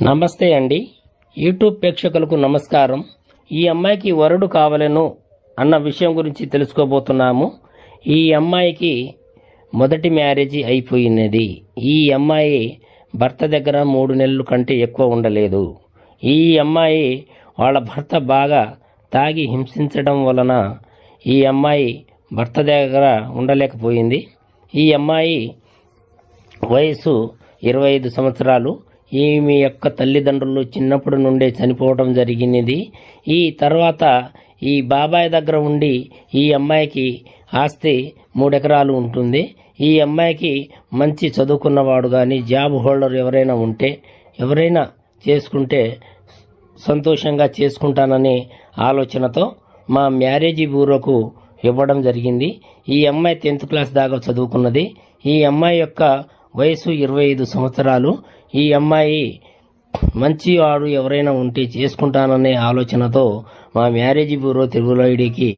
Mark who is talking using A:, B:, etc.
A: నమస్తే అండి. యూట్యూబ్ ప్రేక్షకులకు నమస్కారం. ఈ అమ్మాయికి వరుడు కావలను అన్న విషయం గురించి తెలుసుకోబోతున్నాము. ఈ అమ్మాయికి మొదటి మ్యారేజ్ అయిపోయినది. ఈ అమ్మాయి భర్త దగ్గర మూడు నెలలు కంటే ఎక్కువ ఉండలేదు. ఈ అమ్మాయి వాళ్ళ భర్త బాగా తాగి హింసించడం వలన ఈ అమ్మాయి భర్త దగ్గర ఉండలేకపోయింది. ఈ అమ్మాయి వయసు ఇరవై ఐదు సంవత్సరాలు. ఈమె యొక్క తల్లిదండ్రులు చిన్నప్పటి నుండే చనిపోవడం జరిగినది. ఈ తర్వాత ఈ బాబాయ్ దగ్గర ఉండి ఈ అమ్మాయికి ఆస్తి మూడెకరాలు ఉంటుంది. ఈ అమ్మాయికి మంచి చదువుకున్నవాడు కానీ జాబ్ హోల్డర్ ఎవరైనా ఉంటే ఎవరైనా చేసుకుంటే సంతోషంగా చేసుకుంటాననే ఆలోచనతో మా మ్యారేజీ బ్యూరోకు ఇవ్వడం జరిగింది. ఈ అమ్మాయి టెన్త్ క్లాస్ దాకా చదువుకున్నది. ఈ అమ్మాయి యొక్క వయసు ఇరవై ఐదు సంవత్సరాలు. ఈ అమ్మాయి మంచి వాడు ఎవరైనా ఉంటే చేసుకుంటాననే ఆలోచనతో మా మ్యారేజ్ బ్యూరో తెలుగులో ఐడికి